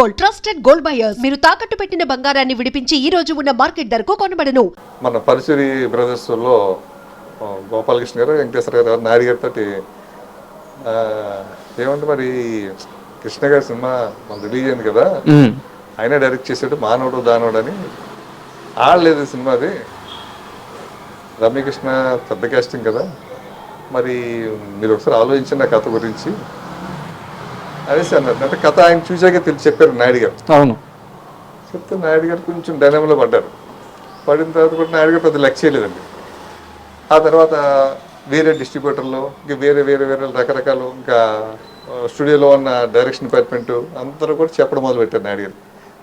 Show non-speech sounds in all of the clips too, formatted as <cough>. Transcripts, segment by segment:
Gold trusted gold buyers. మీరు తాకట్టు పెట్టిన బంగారాన్ని విడిపించి ఈ రోజు ఉన్న మార్కెట్ ధరకు కొనబడను. మన పరశురి బ్రదర్స్లో ఆ, గోపాలకృష్ణ గారు వెంకటేశ్వర గారు నాయుడు గారితో ఏమంటే మరి కృష్ణ గారి సినిమా మన రిలీజ్ అయింది కదా? ఆయన డైరెక్ట్ చేసాడు మానవుడు దానవుడు అని ఆడలేదు సినిమా అది. రమ్యకృష్ణ పెద్ద కాస్టింగ్ కదా. మరి మీరు ఒకసారి ఆలోచించండి ఆ కథ గురించి. అనేసి అన్నారు అంటే కథ ఆయన చూసాక తెలిసి చెప్పారు నాయుడు గారు. అవును. చెప్తే నాయుడు గారు కొంచెం డైనమలో పడ్డారు. పడిన తర్వాత కూడా నాయుడు గారు పెద్ద లెక్క చేయలేదండి. ఆ తర్వాత వేరే డిస్ట్రిబ్యూటర్లు ఇంకా వేరే వేరే వేరే రకరకాలు ఇంకా స్టూడియోలో ఉన్న డైరెక్షన్ డిపార్ట్మెంట్ అందరూ కూడా చెప్పడం మొదలు పెట్టారు నాయుడు గారు.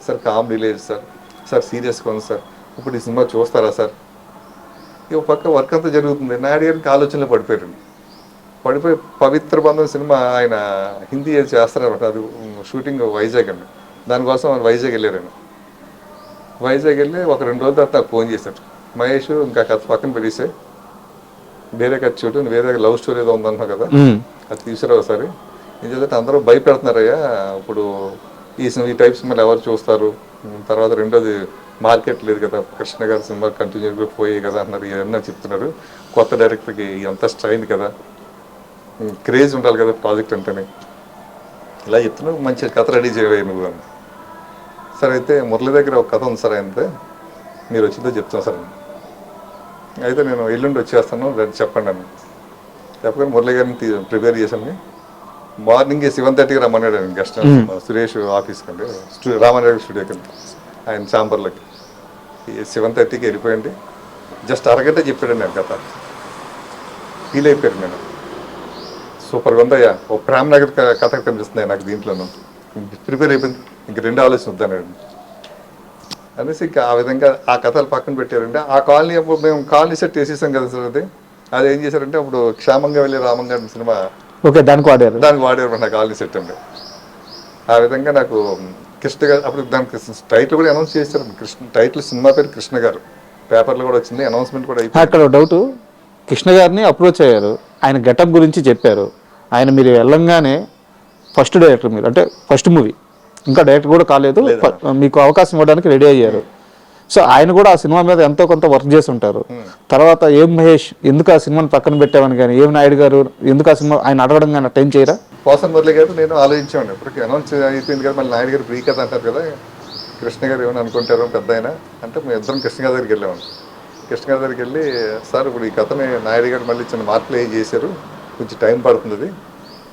సార్ కామెడీ లేదు సార్. సార్ సీరియస్గా ఉంది సార్. ఇప్పుడు ఈ సినిమా చూస్తారా సార్? ఇక పక్క వర్క్ అంతా జరుగుతుంది. నాయుడు గారికి ఆలోచనలో పడిపోయారండి. పడిపోయి పవిత్ర బంధం సినిమా ఆయన హిందీ ఏది చేస్తారన్నమాట. అది షూటింగ్ వైజాగ్ అండి. దానికోసం వైజాగ్ వెళ్ళారండి వైజాగ్ వెళ్ళి ఒక రెండు రోజుల తర్వాత నాకు ఫోన్ చేశారు మహేష్ ఇంకా కథ పక్కన పెట్టేసే. వేరే కథ చూడు వేరే లవ్ స్టోరీ ఏదో ఉందన్నావు కదా. అది తీసుకురా ఒకసారి. ఏం చేద్దంటే అందరూ భయపెడుతున్నారయ్యా. ఇప్పుడు ఈ సినిమా ఈ టైప్ సినిమాలు ఎవరు చూస్తారు? తర్వాత రెండోది మార్కెట్ లేదు కదా. కృష్ణ గారి సినిమా కంటిన్యూగా పోయాయి కదా అన్నారు. ఇవన్నీ చెప్తున్నారు. కొత్త డైరెక్టర్కి ఎంత స్ట్రైన్ కదా. క్రేజ్ ఉండాలి కదా ప్రాజెక్ట్ అంటేనే. ఇలా చెప్తున్నావు మంచి కథ రెడీ చేయవే నువ్వు అని. సరే అయితే మురళి దగ్గర ఒక కథ ఉంది సార్ అయితే మీరు వచ్చిందో చెప్తాను సార్. అయితే నేను ఎల్లుండి వచ్చేస్తాను రండి చెప్పండి అని. చెప్పగానే మురళి గారిని ప్రిపేర్ చేశాను మార్నింగ్ సెవెన్ థర్టీకి రమ్మన్నాడు ఆయన గెస్ట్ సురేష్ ఆఫీస్కి అండి స్టూడియో రామారావు స్టూడియోకి ఆయన ఛాంబర్లోకి. సెవెన్ థర్టీకి వెళ్ళిపోయండి జస్ట్ అరగంట చెప్పాడు నేను కథ ఫీల్ అయిపోయాడు నేను. సూపర్గా ఉందయ్యా. ఓ ప్రేమ్ నగర్ కథ కనిపిస్తుంది నాకు దీంట్లోనూ. ప్రిపేర్ అయిపోయింది ఇంక రెండు ఆలోచన వద్దానండి అనేసి ఇంకా ఆ విధంగా ఆ కథలు పక్కన పెట్టారంటే ఆ కాలనీ అప్పుడు మేము కాలనీ సెట్ వేసేసాం కదా సార్ అది. అది ఏం చేశారంటే అప్పుడు క్షేమంగా వెళ్ళి రామంగా సినిమా ఓకే దానికి వాడారు. దానికి వాడేవారు నా కాలనీ సెట్ అండి. ఆ విధంగా నాకు కృష్ణ గారు అప్పుడు దానికి టైటిల్ కూడా అనౌన్స్ చేశారు. కృష్ణ టైటిల్ సినిమా పేరు కృష్ణ గారు. పేపర్లో కూడా వచ్చింది అనౌన్స్మెంట్ కూడా అయిపోయింది. అక్కడ డౌట్ కృష్ణ గారిని అప్రోచ్ అయ్యారు. ఆయన గెటప్ గురించి చెప్పారు. ఆయన మీరు వెళ్ళంగానే ఫస్ట్ డైరెక్టర్ మీరు అంటే ఫస్ట్ మూవీ ఇంకా డైరెక్టర్ కూడా కాలేదు మీకు అవకాశం ఇవ్వడానికి రెడీ అయ్యారు. సో ఆయన కూడా ఆ సినిమా మీద ఎంతో కొంత వర్క్ చేసి ఉంటారు. తర్వాత ఏం మహేష్ ఎందుకు ఆ సినిమాని పక్కన పెట్టామని కానీ ఏం నాయుడు గారు ఎందుకు ఆ సినిమా ఆయన అడగడం కానీ టైం చేయరా? పోసన్ మురళి గారు నేను ఆలోచించాను ఇప్పటికి అనౌన్స్ అయిపోయింది కదా మళ్ళీ నాయుడు గారు ఫ్రీ కథ అంటారు కదా. కృష్ణ గారు ఏమైనా అనుకుంటారు పెద్ద ఆయన. అంటే మేము ఇద్దరం కృష్ణ గారి దగ్గరికి వెళ్ళాము కృష్ణ గారి దగ్గరికి వెళ్ళి సార్ ఇప్పుడు ఈ కథని నాయుడు గారు మళ్ళీ చిన్న మార్పులు ఏం చేశారు? కొంచెం టైం పడుతుంది.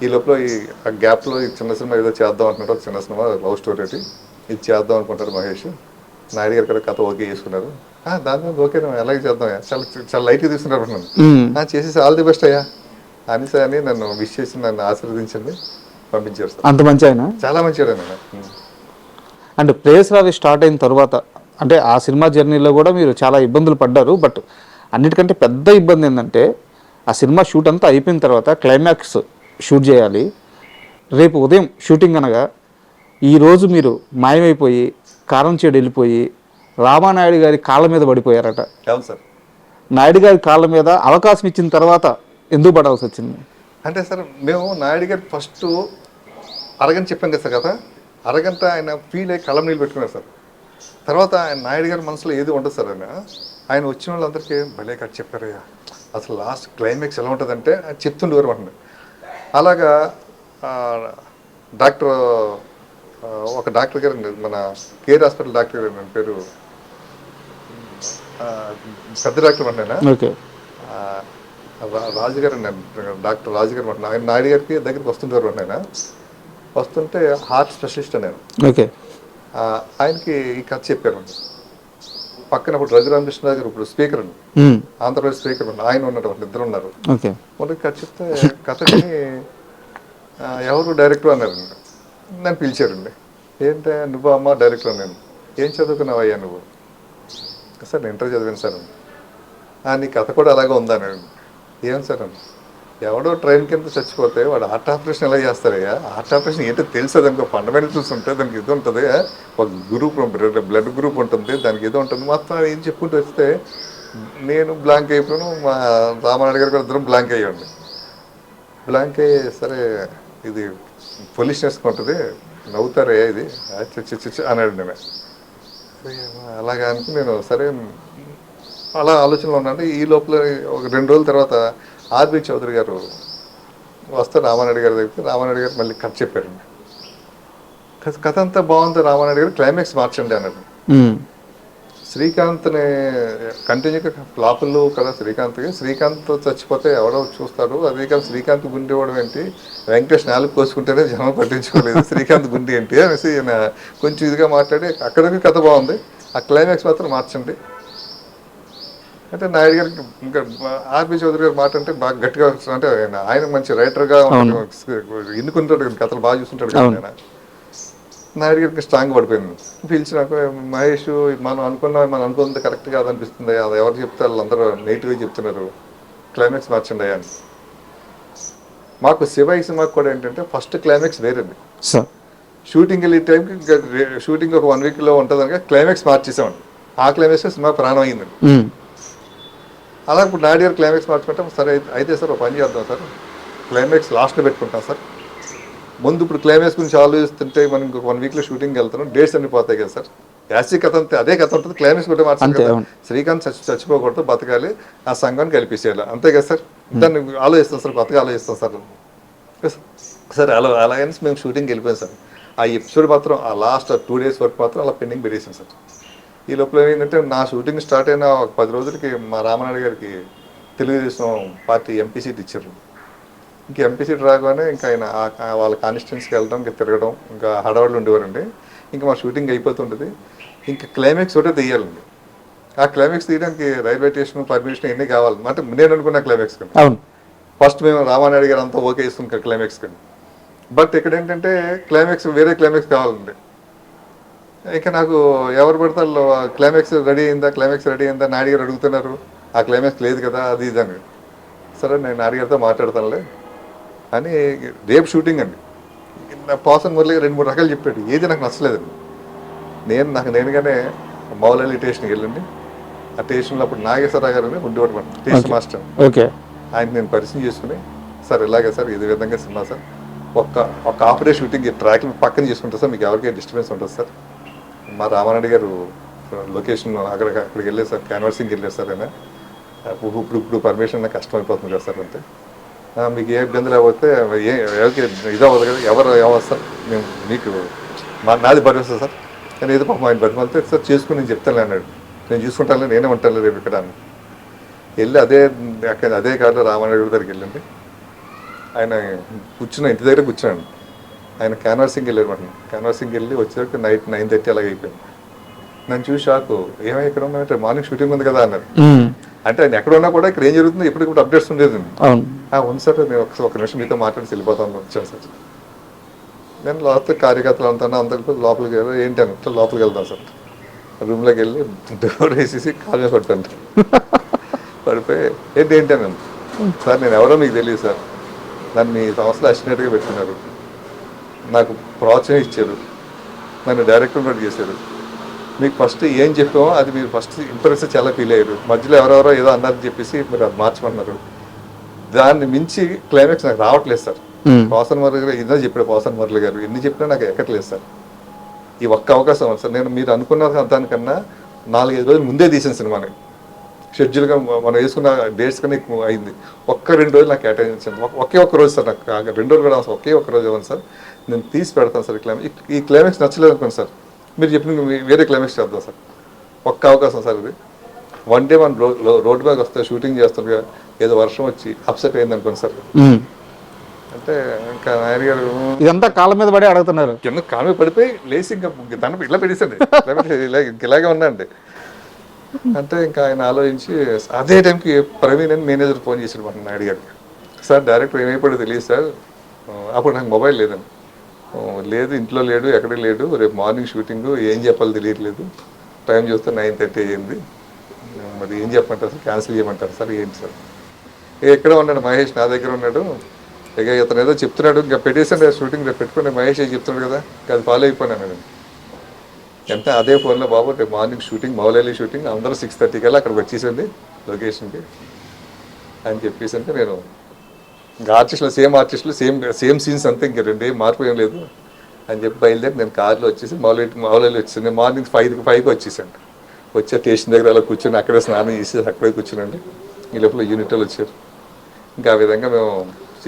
ఈ లోపల ఈ ఆ గ్యాప్లో ఈ చిన్న సినిమా ఏదో చేద్దాం అంటున్నారు చిన్న సినిమా లవ్ స్టోరీ ఒకటి. ఇది చేద్దాం అనుకుంటారు మహేష్. నాయుడు గారు కూడా కథ ఓకే చేసుకున్నారు. "ఆ, దాని మీద ఓకే ఎలాగే చేద్దాం చాలా చాలా లైట్గా తీసుకున్నారు నన్ను. మ్మ్. "ఆ, చేసేసి ఆల్ ది బెస్ట్ అయ్యా. అనేసి అని నన్ను విష్ చేసి నన్ను ఆశీర్వదించండి. పంపించారు సార్. అంత మంచి ఆయన? చాలా మంచిగా నేను అండ్ ప్రేస్ రావి స్టార్ట్ అయిన తర్వాత అంటే ఆ సినిమా జర్నీలో కూడా మీరు చాలా ఇబ్బందులు పడ్డారు. బట్ అన్నిటికంటే పెద్ద ఇబ్బంది ఏంటంటే ఆ సినిమా షూట్ అంతా అయిపోయిన తర్వాత క్లైమాక్స్ షూట్ చేయాలి. రేపు ఉదయం షూటింగ్ అనగా ఈరోజు మీరు మాయమైపోయి కారం చేడు వెళ్ళిపోయి రామానాయుడు గారి కాళ్ళ మీద పడిపోయారట. అవును సార్. నాయుడు గారి కాళ్ళ మీద అవకాశం ఇచ్చిన తర్వాత ఎందుకు పడాల్సి వచ్చింది? అంటే సార్ మేము నాయుడు గారు ఫస్ట్ అరగంట చెప్పాం కదా సార్ కదా? అరగంట ఆయన ఫీల్ అయ్యి కళ్ళం నీళ్ళు పెట్టుకున్నారు సార్. తర్వాత ఆయన నాయుడు గారి మనసులో ఏది ఉండదు సార్ ఆయన. ఆయన వచ్చిన వాళ్ళందరికీ భలే కట్ చెప్పారయ్యా అసలు లాస్ట్ క్లైమాక్స్ ఎలా ఉంటుందంటే చెప్తుండేవారు అంటున్నారు అలాగా డాక్టర్ ఒక డాక్టర్ గారు అండి, మన కేర్ హాస్పిటల్ డాక్టర్ గారు పేరు పెద్ద డాక్టర్ అంటేనా ఓకే. రాజుగారు డాక్టర్ రాజుగారు ఆయన. నాయుడు గారికి దగ్గరికి వస్తుంటారు ఆయన. వస్తుంటే హార్ట్ స్పెషలిస్ట్ నేను ఓకే. ఆయనకి ఈ కథ చెప్పారు పక్కన ఇప్పుడు రఘురామకృష్ణ గారు ఇప్పుడు స్పీకర్ అండి. ఆంధ్రప్రదేశ్ స్పీకర్ ఆయన ఉన్నారు వాళ్ళు ఇద్దరు ఉన్నారు. మొదటి కథ చెప్తే కథని ఎవరు డైరెక్టర్ అన్నారండి నన్ను పిలిచారండి. ఏంటే నువ్వు అమ్మ డైరెక్టర్ నేను ఏం చదువుకున్నావయ్యా నువ్వు? సార్ నేను ఇంటర్ చదివాను సార్ అని. "ఆ, నీ కథ కూడా అలాగే ఉందన్నాడు. ఏం సార్ అని ఎవడో ట్రైన్ కింద చచ్చిపోతే వాడు హార్ట్ ఆపరేషన్ ఎలా చేస్తారయ్యా హార్ట్ ఆపరేషన్ ఏంటో తెలుసు? దానికి ఫండమెంటల్స్ ఉంటాయి దానికి ఇది ఉంటుంది. ఒక గ్రూప్ బ్లడ్ గ్రూప్ ఉంటుంది. దానికి ఇది ఉంటుంది. మొత్తం ఏం చెప్పుకుంటూ వస్తే నేను బ్లాంక్ అయిపోయాను మా రామారాయణ గారు కూడా ఇద్దరం బ్లాంక్ అయ్యండి బ్లాంక్ అయ్యి సరే ఇది పొల్యూషన్ ఉంటుంది. నవ్వుతారే ఇది? చచ్చి చచ్చి అన్నాడు నేను అలాగా అనుకుని నేను సరే అలా ఆలోచనలో ఉన్నాను. ఈ లోపల ఒక రెండు రోజుల తర్వాత ఆర్బి చౌదరి గారు వస్తే రామారెడ్డి గారి దగ్గరికి రామారెడ్డి గారు మళ్ళీ కథ చెప్పారండి కథ- అంతా బాగుంది రామారెడ్డి గారు క్లైమాక్స్ మార్చండి అన్నాడు. శ్రీకాంత్ని కంటిన్యూగా ఫ్లాపులు కదా శ్రీకాంత్కి. శ్రీకాంత్ చచ్చిపోతే ఎవడో చూస్తారు అదే కాదు శ్రీకాంత్ గుండె ఇవ్వడం ఏంటి? వెంకటేష్ నాలుగు కోసుకుంటేనే జనం పట్టించుకోలేదు. శ్రీకాంత్ గుండె ఏంటి? అనేసి ఈయన కొంచెం ఇదిగా మాట్లాడి అక్కడికి కథ బాగుంది. ఆ క్లైమాక్స్ మాత్రం మార్చండి. అంటే నాయుడు గారికి ఇంకా ఆర్పి చౌదరి గారి మాట అంటే బాగా గట్టిగా అంటే ఆయన ఆయన మంచి రైటర్గా ఎన్నుకుంటాడు కదా, కథలు బాగా చూస్తుంటాడు కదా నాయుడు గారికి స్ట్రాంగ్ పడిపోయింది. పిలిచినాక మహేష్ మనం అనుకున్న మనం అనుకున్నది కరెక్ట్ కాదనిపిస్తుంది. అది ఎవరు చెప్తే వాళ్ళందరూ నెగిటివ్గా చెప్తున్నారు. క్లైమాక్స్ మార్చండి అని. మాకు శివ సినిమాకి కూడా ఏంటంటే ఫస్ట్ క్లైమాక్స్ వేరేది షూటింగ్ వెళ్ళే టైంకి ఇంకా షూటింగ్ ఒక వన్ వీక్లో ఉంటుంది కనుక క్లైమాక్స్ మార్చేసామండి. ఆ క్లైమాక్స్ సినిమా ప్రాణం అయింది ఉమ్. అలా ఇప్పుడు నాయుడు గారు క్లైమాక్స్ మార్చుకుంటాం సరే అయితే- అయితే సార్ ఒక పని చేద్దాం సార్. క్లైమాక్స్ లాస్ట్లో పెట్టుకుంటాం సార్. ముందు ఇప్పుడు క్లైమాక్స్ గురించి ఆలోచిస్తుంటే మనం ఇంకొక వన్ వీక్లో షూటింగ్ వెళ్తున్నాం. డేట్స్ అన్ని పోతాయి కదా సార్. యాసి కథ అంతే అదే కథ ఉంటుంది. క్లైమాక్స్ కూడా మార్చాలి. శ్రీకాంత్ చచ్చి చచ్చిపోకూడదు బతకాలి. ఆ సంఘాన్ని కల్పించేయాలి. అంతే కదా సార్. దాన్ని ఆలోచిస్తాం సార్ కొత్తగా ఆలోచిస్తాం సార్. సార్ అలా అలాగని మేము షూటింగ్కి వెళ్ళిపోయాం సార్. ఆ ఎపిసోడ్ మాత్రం ఆ లాస్ట్ టూ డేస్ వరకు మాత్రం అలా పెండింగ్ పెట్టేసాం సార్. ఈ లోపల ఏంటంటే నా షూటింగ్ స్టార్ట్ అయిన ఒక పది రోజులకి మా రామనాయుడు గారికి తెలుగుదేశం పార్టీ ఎంపీ సీట్ ఇచ్చారు. ఇంక ఎంపీ సీట్ రాగానే ఇంకా ఆయన వాళ్ళ కాన్స్టిట్యున్సీకి వెళ్ళడం ఇంకా తిరగడం ఇంకా హడావుళ్ళు ఉండేవారండి. ఇంకా మా షూటింగ్ అయిపోతుంటుంది. ఇంకా క్లైమాక్స్ ఒకటే తీయాలండి. ఆ క్లైమాక్స్ తీయడానికి రైల్వే స్టేషన్ పర్మిషన్ ఇవన్నీ కావాలి? అంటే నేను అనుకున్న క్లైమాక్స్ కండి అవును. ఫస్ట్ మేము రామానాయుడు గారు అంతా ఓకే ఇస్తాం క్లైమాక్స్ కండి బట్ ఇక్కడ ఏంటంటే క్లైమాక్స్ వేరే క్లైమాక్స్ కావాలండి. ఇంకా నాకు ఎవరు పడతారు? క్లైమాక్స్ రెడీ అయిందా? క్లైమాక్స్ రెడీ అయిందా? నాయుడు గారు అడుగుతున్నారు. ఆ క్లైమాక్స్ లేదు కదా అది ఇది అని. సరే నేను నాయుడు గారితో మాట్లాడతానులే అని రేపు షూటింగ్ అండి. నా పాసన్ మురళి రెండు మూడు రకాలు చెప్పాడు. ఏది నాకు నచ్చలేదండి. నేను నాకు నేనుగానే మౌలలి స్టేషన్కి వెళ్ళండి. ఆ స్టేషన్లో అప్పుడు నాగేశ్వరరావు గారు ఉండేవాడు స్టేషన్ మాస్టర్ ఓకే. ఆయన నేను పరిచయం చేసుకుని సార్ ఇలాగే సార్ ఇది విధంగా సినిమా సార్. ఒక్క ఒక హాఫ్ డే షూటింగ్ ట్రాక్ పక్కన చేసుకుంటారు సార్. మీకు ఎవరికి డిస్టర్బెన్స్ ఉంటుంది సార్. మా రామారెడ్డి గారు లొకేషన్ అక్కడ అక్కడికి వెళ్ళారు సార్ క్యాన్వర్సింగ్కి వెళ్ళారు సార్ ఆయన. ఇప్పుడు ఇప్పుడు ఇప్పుడు పర్మిషన్ నాకు కష్టం అయిపోతుంది కదా సార్ అంతే. మీకు ఏ ఇబ్బంది లేకపోతే ఏ ఎవరికి ఇది అవ్వదు కదా ఎవరు ఎవరు సార్ మేము మీకు మా నాది భరోసా సార్. కానీ ఏదో పాపం ఆయన బతిమాలితే సార్ చేసుకుని నేను చెప్తాను అన్నాడు. నేను చూసుకుంటాను నేనే ఉంటాను రేపు ఇక్కడ అని. వెళ్ళి అదే అక్కడ అదే కారులో రామారాయుడు దగ్గరికి వెళ్ళండి. ఆయన కూర్చున్న ఇంటి దగ్గర కూర్చున్నాను ఆయన క్యాన్వాసింగ్ వెళ్ళారు మాట క్యాన్వాసింగ్ వెళ్ళి వచ్చేసరికి నైట్ నైన్ థర్టీ అలాగే అయిపోయింది. నన్ను చూసి షాకు ఏమై ఇక్కడ ఉన్నామంటే మార్నింగ్ షూటింగ్ ఉంది కదా అన్నారు. అంటే ఆయన ఎక్కడ ఉన్నా కూడా ఇక్కడ ఏం జరుగుతుందో ఎప్పటికప్పుడు అప్డేట్స్ ఉండేది ఉంది సార్ నేను ఒక ఒక నిమిషం మీతో మాట్లాడి వెళ్ళిపోతాను వచ్చాను సార్. నేను లాస్ట్ కార్యకర్తలు అంతా అందరికీ లోపలికి వెళ్ళి ఏంటి అంటే లోపలికి వెళ్తాను సార్. రూమ్లోకి వెళ్ళి డోర్ వేసేసి కాల్ మీద పట్టాను పడిపోయి ఏంటి ఏంటి అని సార్ నేను ఎవరో మీకు తెలియదు సార్. నన్ను మీ సంస్థలో అసిస్టెంట్గా పెట్టుకున్నారు. నాకు ప్రోత్సాహం ఇచ్చారు. నన్ను డైరెక్టర్ కూడా చేశారు. మీకు ఫస్ట్ ఏం చెప్పామో అది మీరు ఫస్ట్ ఇంప్రెస్ చాలా ఫీల్ అయ్యారు. మధ్యలో ఎవరెవరో ఏదో అన్నారని చెప్పేసి మీరు అది మార్చమన్నారు దాన్ని మించి క్లైమాక్స్ నాకు రావట్లేదు సార్. పోసన్ మురళి గారు ఇదే చెప్పాడు పోసన్ మురళి గారు. ఎన్ని చెప్పినా నాకు ఎక్కట్లేదు సార్. ఈ ఒక్క అవకాశం ఉంది సార్. నేను మీరు అనుకున్న దానికన్నా నాలుగైదు రోజులు ముందే తీసిన సినిమాని. షెడ్యూల్గా మనం వేసుకున్న డేట్స్ కన్నా ఎక్కువ అయింది. ఒక్క రెండు రోజులు నాకు కేటాయించండి ఒక్- ఒకే ఒక్క రోజు సార్ నాకు రెండు రోజులు కూడా ఒకే ఒక్క రోజు ఇవ్వండి సార్. నేను తీసి పెడతాను సార్ ఈ క్లైమాక్స్ ఈ క్లైమాక్స్ నచ్చలేదు అనుకోండి సార్. మీరు చెప్పిన వేరే క్లైమాక్స్ చేద్దాం సార్. ఒక్క అవకాశం సార్ ఇది. వన్ డే మన రోడ్ బ్యాగ్ వస్తే షూటింగ్ చేస్తుండగా ఏదో వర్షం వచ్చి అప్సెట్ అయింది అనుకోండి సార్. అంటే ఇంకా నాయన గారు ఇదంతా కాళ్ళ మీద పడి అడుగుతున్నారు. కింద కాలు మీద పడిపోయి లేచి ఇంకా దండ ఇలా పెట్టేసండి <laughs> ఇలాగే ఉన్నాండి అంటే ఇంకా ఆయన ఆలోచించి అదే టైంకి ప్రవీణ్ అని మేనేజర్ ఫోన్ చేశాడు మన అడిగాడు. సార్ డైరెక్టర్ ఏమైపోయాడో తెలియదు సార్. అప్పుడు నాకు మొబైల్ లేదండి. లేదు ఇంట్లో లేడు ఎక్కడ లేడు. రేపు మార్నింగ్ షూటింగ్ ఏం చెప్పాలో తెలియట్లేదు. టైం చూస్తే నైన్ థర్టీ అయ్యింది. మరి ఏం చెప్పమంటారు సార్? క్యాన్సిల్ చేయమంటారు సార్? ఏంటి సార్? ఎక్కడ ఉన్నాడు మహేష్ నా దగ్గర ఉన్నాడు. ఇక ఇతను ఏదో చెప్తున్నాడు. ఇంకా పెట్టేసాడు షూటింగ్ రేపు పెట్టుకుని మహేష్ చెప్తున్నాడు కదా? ఇంకా అది ఫాలో అయిపోయినాను నేను ఎంత? అదే ఫోన్లో బాబు రేపు మార్నింగ్ షూటింగ్ మౌలైలి షూటింగ్ అందరూ సిక్స్ థర్టీ కల్లా అక్కడికి వచ్చేసింది లొకేషన్కి. అని చెప్పేసి అంటే నేను ఇంకా ఆర్టిస్టులు సేమ్ ఆర్టిస్టులు సేమ్ సేమ్ సీన్స్ అంతే రెండు రెండేం మార్పు ఏం లేదు అని చెప్పి బయలుదేరి నేను కార్లో వచ్చేసి మామూలు మౌలైలి వచ్చేసి మార్నింగ్ ఫైవ్కి ఫైవ్కి వచ్చేసాను. వచ్చే స్టేషన్ దగ్గర అలా కూర్చొని అక్కడే స్నానం చేసి అక్కడే కూర్చునండి ఈ లోపల యూనిట్ వాళ్ళు వచ్చారు. ఇంకా ఆ విధంగా మేము